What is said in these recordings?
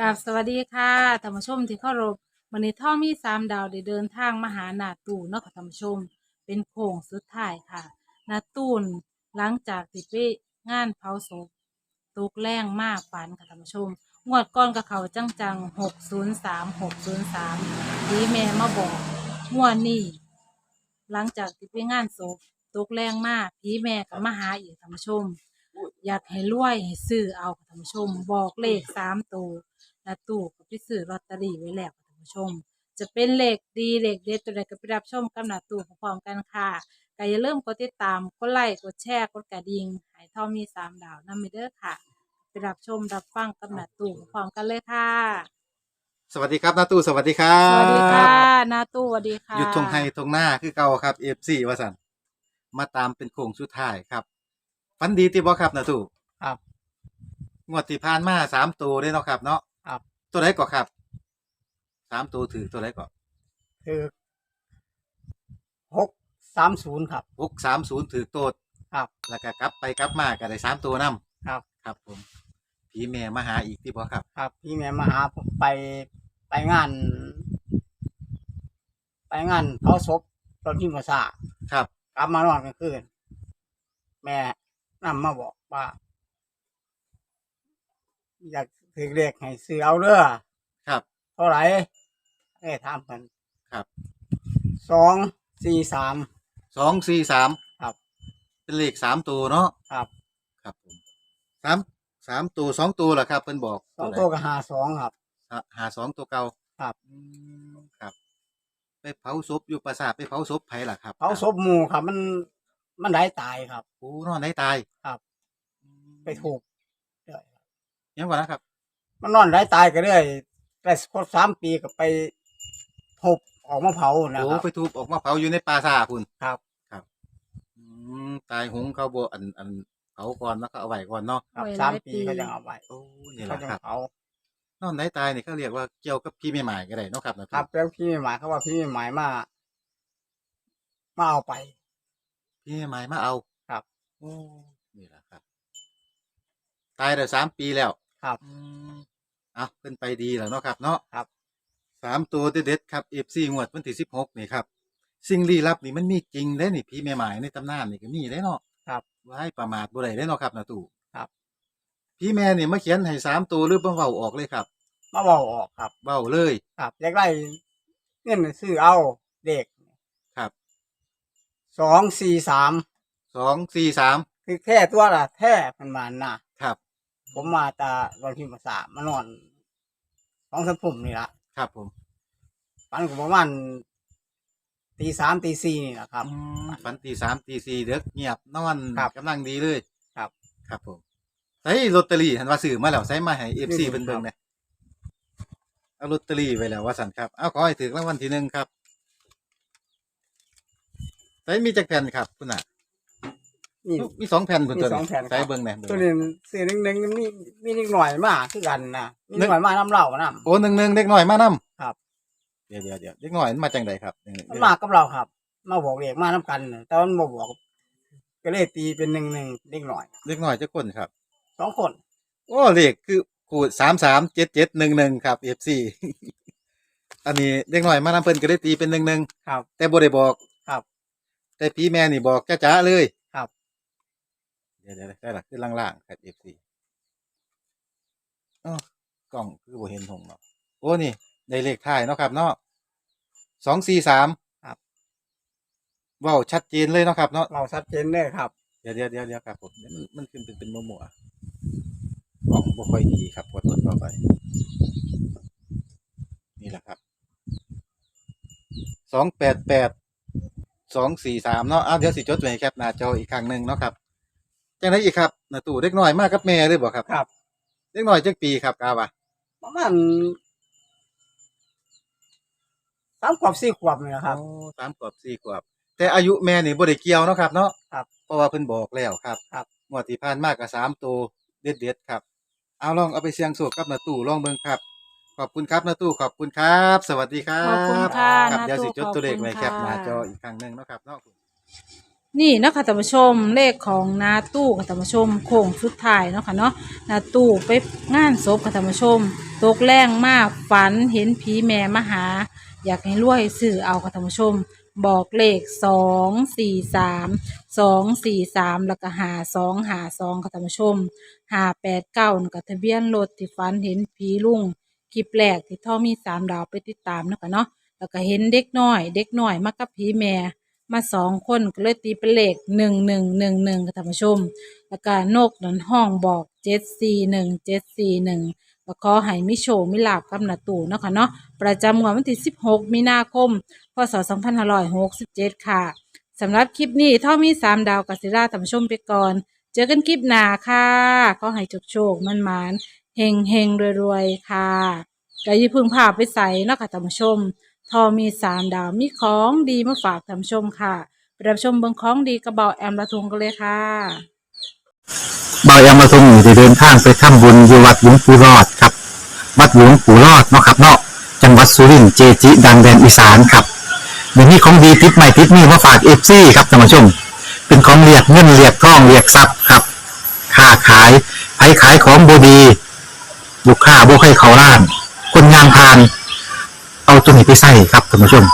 กับสวัสดีค่ะท่านผู้ชมที่เคารพวันนี้ท่อมีสามดาวได้เดินทางมาหาหนาตู่เนาะค่ะท่านผู้ชม เป็นโค้งสุดท้ายค่ะหนาตูนหลังจากติดไปงานเผาศพตกแรงมากฝันค่ะท่านผู้ชม งวดก้อนกับเขาจังจังหกศูนย์สามหกศูนย์สามดีแม่มาบอกงวดนี้หลังจากติดไปงานศพตกแรงมากพีแม่ก็มาหาอีกท่านผู้ชม อยากให้รวยให้ซื้อเอาค่ะท่านผู้ชม บอกเลขสามตัว และตู้ก็ไปซื้อลอตเตอรี่ไว้แล้วค่ะท่านผู้ชม จะเป็นเลขดีเลขเด็ดตัวใดก็ไปรับชมกับหน้าตู้พร้อมๆกันค่ะก็อย่าลืมกดติดตามกดไลค์กดแชร์กดกระดิ่งใหายท่อมีสามดาวนำไปเด้อค่ะ ไปรับชมรับฟังกับหน้าตู้พร้อมๆกันเลยค่ะ สวัสดีครับนาตู้สวัสดีครับสวัสดีค่ะหน้าตู้สวัสดีค่ะ หยุดทงไฮทงหน้าคือเก่าครับเอฟซีวสันมาตามเป็นโค้งสุดท้ายครับฟันดีที่บ่ครับนาตู้ครับ งวดที่ผ่านมาสามตัวได้เนาะครับเนาะครับ ตัวไหนก่อครับสามตัวถือตัวไหนก่อคือหกสามศูนย์ครับ หกสามศูนย์ถือโตดครับแล้วก็กลับไปกลับมาก็ได้สามตัวนํครับ ครับผมผีแม่มาหาอีกที่บ่ครับ ครับ พี่แม่มาหาผมไปไปงาน ไปงานเผาศพตอนที่มาซาครับ กลับมานอนกลางคืนแม่นำมาบอกว่า อยาก ถือเลขให้ซื้อเอาเด้อครับ เท่าไหร่เอ้ถามกันครับ สองสี่สาม สองสี่สามครับ เป็นเลขสามตัวเนาะครับครับผมสามสามตัวสองตัวเหรอครับเพิ่นบอกสองใดตัวกับหาสองครับ หาหาสองตัวเก่าครับ อืมครับ ไปเผาศพอยู่ปราสาทไปเผาศพไผล่ะครับเผาศพหมู่ครับ มันมันได้ตายครับ โอ้นอนไหนตายครับ ไปถูกเรื่อยยังก่อนนะครับ มันนอนได้ตายก็เรื่อยแต่ครบสามปีก็ไปทุบออกมาเผานะโอ้ครับ ไปทุบออกมาเผาอยู่ในปราสาทคุณครับอืมตายหงเขาบ่อันอันเผาก่อนแล้วก็เอาไว้ก่อนเนาะครับไว้สามหลายปีปีเขาจะเอาไว้โอ้นี่แหเขาละจะครับเผานอนไหนตายนี่เขาเรียกว่าเกี่ยวกับพี่ไม่หมายก็ได้เนาะครับนะครับ แล้วพี่หมายเขาว่าพี่หมายมามาเอาไป พี่ไม่หมายมาเอาครับ โอ้นี่แหละครับ ตายได้สามปีแล้วครับ อืม อะขึ้นไปดีแล้วเนาะครับเนาะครับ สามตัวเด็ดๆครับเอฟซีงวดวันที่สิบหกนี่ครับ สิ่งลี้ลับนี่มันมีจริงได้นี่พี่แม่หมายในตำนานนี่ก็มีได้เนาะครับว่าให้ประมาทบ่ได้ได้เนาะครับนาตู่ครับ พี่แม่นี่มาเขียนให้สามตัวหรือเบิ่งเว้าออกเลยครับมาบอกออกครับ เว้าเลยครับอยากได้เงินซื้อเอาเด็กครับสองสี่สาม สองสี่สามคือแค่ตัวละแท้มันมันนะครับ ผมมาตาวันที่มาสามมานอนสองสามทุ่มนี่ละครับผมปันก็ประมาณตีสามตีสี่นี่แหละครับอืมฝันตีสามตีสี่เด็กเงียบนอนครับกำลังดีเลยครับ ครับผมใส่ลอตเตอรี่หันว่าซื้อมาแล้วใส่มาให้เอฟซีนี่เป็นเบิ่งครับเนี่ยเอาลอตเตอรี่ไว้แล้วว่าสันครับ เอาขอให้ถึงรางวัลที่หนึ่งครับใส่มีจักแผ่นครับคุณน่ะ นี่มีสองแผ่นคุณมีตัวสองแผ่นครับ ใส่เบิ่งแหน่เบิ่งตัวแหน่นี้ซื้อหนึ่งหนึ่งมีมีนิดหน่อยมากคือกันนะมีนึนิกดหน่อยมากน้ำเหล้านะ โอ้หนึ่งหนึ่งเด็กหน่อยมานํครับ เดี๋ยวเดี๋ยวเดี๋ยวเด็กหน่อยมันมาจังไดครับเดี๋ยวมันมากับเราครับ มาบอกเด็กมาน้ำกันน่ะแต่มันบ่บอก ก็เลยตีเป็นหนึ่งหนึ่งเด็กหน่อยเด็กหน่อยจะคนครับ สองคนโอ้เลขคือขูดสามสามเจ็ดเจ็ดหนึ่งหนึ่งครับเอฟซี อันนี้เด็กหน่อยมานำเพิ่นก็ได้ตีเป็นหนึ่งหนึ่งครับ แต่บ่ได้บอกครับ แต่พี่แม่นี่บอกจ้าๆเลยครับเดี๋ยวเดี๋ยวได้ละขึ้นล่างๆครับเอฟซีอ๋อกล้องคือบ่เห็นหงเนาะโอ้นี่ได้เลขท้ายเนาะครับเนาะสองสี่สามครับเว้าชัดเจนเลยเนาะครับเนาะเราชัดเจนเลยครับ เดี๋ยวเดี๋ยวเดี๋ยวเดี๋ยวครับผมเดี๋ยวมันมันขึ้นเป็นเป็นมัวมัวๆกล่องบ่ค่อยดีครับขอโทษขอไป นี่แหละครับสองแปดแปดสองสี่สามเนาะอ้าวเดี๋ยวสิจดไว้ให้แคปหน้าจออีกครั้งหนึ่งเนาะครับ จังไดอีกครับนาตู่เด็กน้อยมากกับแม่เลยบ่ครับ ครับ เด็กน้อยจักปีครับกาวะประมาณสามขวบสี่ขวบนี่แหละครับ โอ้สามขวบสี่ขวบ แต่อายุแม่นี่บ่ได้เกี่ยวเนาะครับเนาะครับเพราะว่าเพิ่นบอกแล้วครับครับ งวดที่ผ่านมาก็สามตัวเด็ดๆครับ เอาลองเอาไปเสี่ยงโชคกับนาตู่ลองเบิ่งครับ ขอบคุณครับนาตู่ขอบคุณครับ สวัสดีครับขอบคุณค่ะครับนาเดี๋ยวสิตู่จดตัวเลขไว้ขอบคุณแคปหน้าค่ะจออีกครั้งหนึ่งเนาะครับเนาะ นี่นะคะท่านผู้ชมเลขของนาตู้ค่ะท่านผู้ชมโค้งสุดท้ายเนาะค่ะเนาะนาตู้ไปงานศพค่ะท่านผู้ชม ตกแรงมากฝันเห็นผีแม่มาหา อยากให้รวยสื่อเอาค่ะท่านผู้ชม บอกเลขสองสี่สามสองสี่สามแล้วก็หาสองหาสองค่ะท่านผู้ชมหาแปดเก้ากับทะเบียนรถที่ฝันเห็นผีลุงคลิปแรกที่ท่อมีสามดาวไปติดตามเนาะค่ะเนาะแล้วก็เห็นเด็กน้อย เด็กน้อยมากับผีแม่ มาสองคนก็เลยตีเป็นเลขหนึ่งหนึ่งหนึ่งหนึ่งค่ะท่านผู้ชมแล้วก็นกนั้นห้องบอกเจ็ดสี่หนึ่งเจ็ดสี่หนึ่งก็ขอให้มิโชคมิลาบกับหนาตู่เนาะค่ะเนาะประจำวดวันที่สิบหกมีนาคม พศสองพันห้าร้อยหกสิบเจ็ดค่ะสำหรับคลิปนี้ท่ามีสามดาวกัสิราท่านผู้ชมไปก่อน เจอกันคลิปหน้าค่ะขอให้โชคโชคมันมานเฮงเฮงรวยๆ ค่ะก็อย่พึ่งพาไปใส่เนาะค่ะท่านผู้ชม ทอมีสามดาวมีของดีมาฝากท่านผู้ชมค่ะไปรับชมเบืองของดีกระเบาแอมละทุงกันเลยค่ะเบายามาทรงอยู่ได้เดินทางไปทำบุญอยู่วัดหลวงปู่รอดครับ วัดหลวงปู่รอดเนาะครับเนาะจังหวัดสุรินทร์เจจิ ดังแดนอีสานครับเดี๋ยวนี้ของดีติดใหม่ติดนี่มาฝากเอฟซีครับท่านผู้ชม เป็นของเรียกเงินเรียกทองเรียกทรัพย์ครับค้าขายไผขายของบดี ลูกค้าบ่ให้เขาล้าน คนงานพาน เอาตัวนี้ไปใส่ครับท่านผู้ชม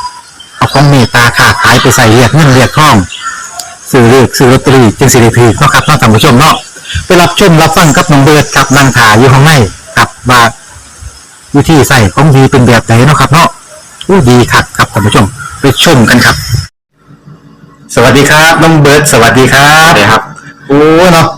เอาของเมตตาค้าขายไปใส่เรียกเงินเรียกทองซื้อเลขซื้อลอตเตอรี่จึงสิริพีเนาะครับเนาะท่านผู้ชมเนาะไปรับชมรับฟังกับน้องเบิร์ดกับนางถาอยู่ข้างในกับว่าวิธีใส่ของดีเป็นแบบไหนเนาะครับเนาะอู้ดีคักครับท่านผู้ชมไปชมกันครับ สวัสดีครับน้องเบิร์ดสวัสดีครับ สวัสดีครับ โอ้เนาะอ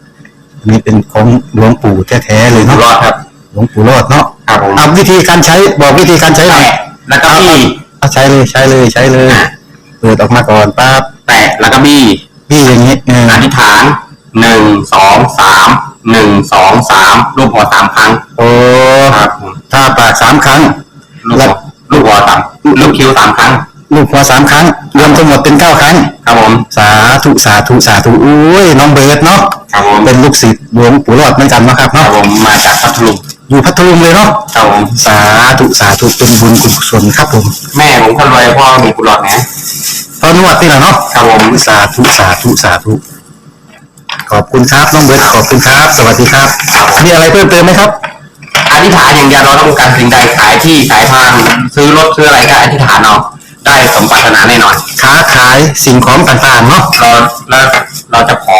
อันนี้เป็นของหลวงปู่แท้ๆเลยอยู่เนาะรอดครับ หลวงปู่รอดเนาะครับผมเอาวิธีการใช้บอกวิธีการใช้หน่อยแตะแล้วก็บี้เอาใช้เลยใช้เลยใช้เลยเปิดออกมาก่อนปั๊บแตะแล้วก็บี้พี่อย่างนี้เอออธิษฐานหนึ่งสองสามหนึ่งสองสามรูปหัวสามครั้งโอ้ครับผมถ้าปากสามครั้ง ลูกหัวลูกหัวสามลูกคิ้วสามครั้ง ลูกหัวสามครั้ง รวมทั้งหมดเป็นเก้าครั้ง ครับผม สาธุสาธุสาธุอุ้ยน้องเบิร์ดเนาะครับผมเป็นลูกศิษย์หลวงปู่รอดเหมือนกันเนาะครับครับเนาะผมมาจากพัทลุงอยู่พัทลุงเลยเนาะครับผม สาธุสาธุเป็นบุญกุศลครับผมแม่ผมคนรวยพ่อมีกุหลาบนะตอนนวดนี่แหละเนาะครับผมสาธุสาธุสาธุขอบคุณครับน้องเบิร์ตขอบคุณครับ สวัสดีครับมีอะไรเพิ่มเติมไหมครับ อธิษฐานอย่างเดียวเราต้องการสิ่งใดขายที่ขายทางซื้อรถซื้ออะไรก็อธิษฐานเอา ได้สมปรารถนาแน่นอนค้าขายสิ่งของต่างๆเนาะเราแล้วเราจะขอ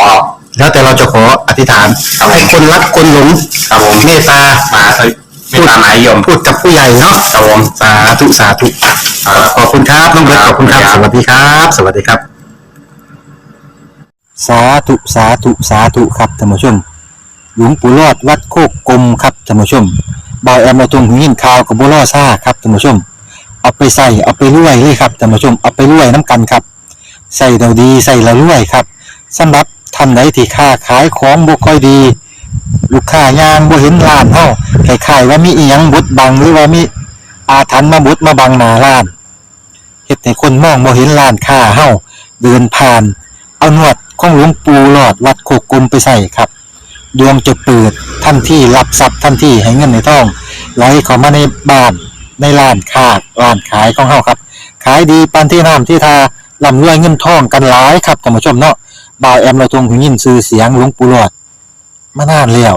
แล้วแต่เราจะขออธิษฐานครับผมให้คนรักคนหลงครับผม เมตตามาสวิไม่ตามหมายยมพูดกับผู้ใหญ่เนาะครับผมสาธุสาธุขอบคุณครับน้องเบิร์ตขอบคุณครับสวัสดีครับ สวัสดีครับ สาธุสาธุสาธุครับท่านผู้ชมหลวงปู่รอดวัดโคกกลมครับท่านผู้ชมบอยแอมมาตรงหูยินข่าวกับบัวล่อซ่าครับท่านผู้ชม เอาไปใส่เอาไปรวยเลยครับท่านผู้ชมเอาไปรวยน้ำกันครับใส่เราดีใส่เรารวยครับสำหรับท่านใดที่ค้าขายของบ่ค่อยดี ลูกค้ายางบ่เห็นร้านเฮาคล้ายๆว่ามีอีหยังบดบังหรือว่ามีอาถรรพ์มาบดมาบังหน้าร้านเฮ็ดให้คนมองบ่เห็นร้านค้าเฮาเดินผ่าน เอานวดของหลวงปู่หลอดวัดโคกกลมไปใส่ครับ ดวงจะเปิดทันที่รับทรัพย์ทันที่ให้เงินในท้องไหลเข้ามาในบ้าน ในร้านค้าร้านขายของเฮาครับ ขายดีปานที่น้ำที่ทาร่ำรวยเงินทองกันหลายครับท่านผู้ชมเนาะบ่าวแอมเราทรงหูยินชื่อเสียงหลวงปู่หลอดมานานแล้ว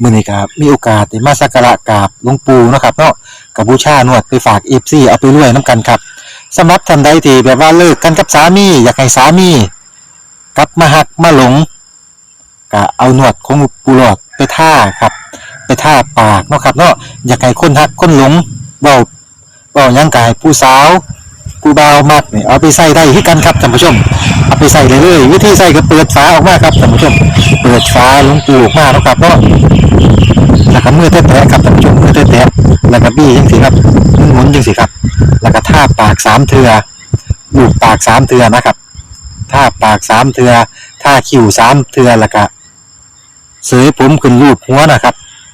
มื้อนี้ก็มีโอกาสได้มาสักการะกราบหลวงปู่เนาะครับเนาะกับบูชานวดไปฝาก FC เอาไปรวยน้ำกันครับสำหรับท่านใดที่แบบว่าเลิกกันกับสามี อยากให้สามีกลับมาหักมาหลงก็เอาหนวดของปูหลอดไปท่าครับ ไปท่าปากเนาะครับเนาะอยากให้คนหักคนหลง เบาเบาหยังกายผู้สาวผู้บ่าวมักเนี่ยเอาไปใส่ได้ที่กันครับท่านผู้ชม เอาไปใส่เลยเลยวิธีใส่ก็เปิดฝาออกมาครับท่านผู้ชม เปิดฝาลงปูออกมาเนาะครับเนาะแล้วก็มือแตะๆครับท่านผู้ชมมือแตะๆแล้วก็บี้จังสิครับหมุนๆจังสิครับ แล้วก็ท่าปากสามเทือลูกปากสามเทือนะครับท่าปากสามเทือท่าคิ้วสามเทือแล้วก็เสยผมขึ้นรูปหัวนะครับ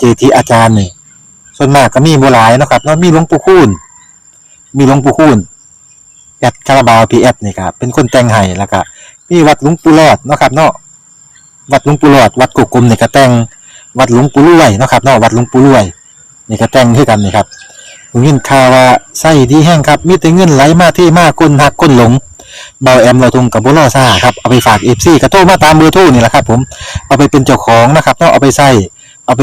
เจทีอาจารย์นี่ส่วนมากก็มีบ่หลายเนาะครับเนาะมีหลวงปู่คูณมีหลวงปู่คูณแอดคาราบาวพีแอดนี่ครับเป็นคนแต่งให้แล้วก็มีวัดหลวงปู่หลอดเนาะครับ เนาะวัดหลวงปู่หลอด วัดกุกกลมนี่ก็แต่งวัดหลวงปู่รวยเนาะครับเนาะวัดหลวงปู่รวยนี่ก็แต่งคือกันนี่ครับผมยินข่าวว่าไส้ดีแห้งครับ มีแต่เงินไหลมาที่มากคนหักคนหลงเบาแอมเราทงกับบุรอซ่าครับเอาไปฝากเอฟซีกระโทรมาตามเบอร์โทรนี่แหละครับ ผมเอาไปเป็นเจ้าของนะครับเนาะเอาไปใส่เอาไป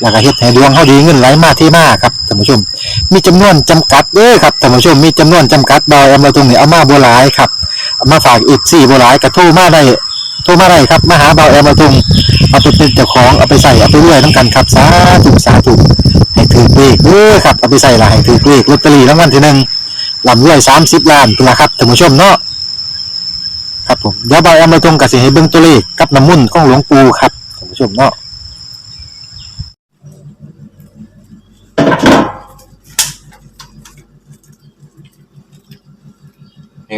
แล้วก็เฮ็ดให้ดวงเฮาดีเงินไหลมาที่มาครับท่านผู้ชม มีจำนวนจำกัดเด้อครับท่านผู้ชมมีจำนวนจำกัดดอยแอมาตรงนี้เอามาบ่หลายครับอมาฝากอีก4บ่หลายก็โทรมาได้โทรมาได้ครับมาหาเบาแอมมาตุงเอาไปเป็นเจ้าของเอาไปใส่เอาไปรวยน้ำกันครับสาธุสาธุให้ถือเลขเด้อครับเอาไปใส่ละให้ถือเลขลอตเตอรี่รางวัลที่หนึ่งลำรวยสามสิบล้านเป็นละครับท่านผู้ชมเนาะครับผมเดี๋ยวเบาแอมมาตุงกับสิให้เบิ่งตัวเลขกับน้ำมุ่นของหลวงปู่ครับท่านผู้ชมเนาะ นี่คุณ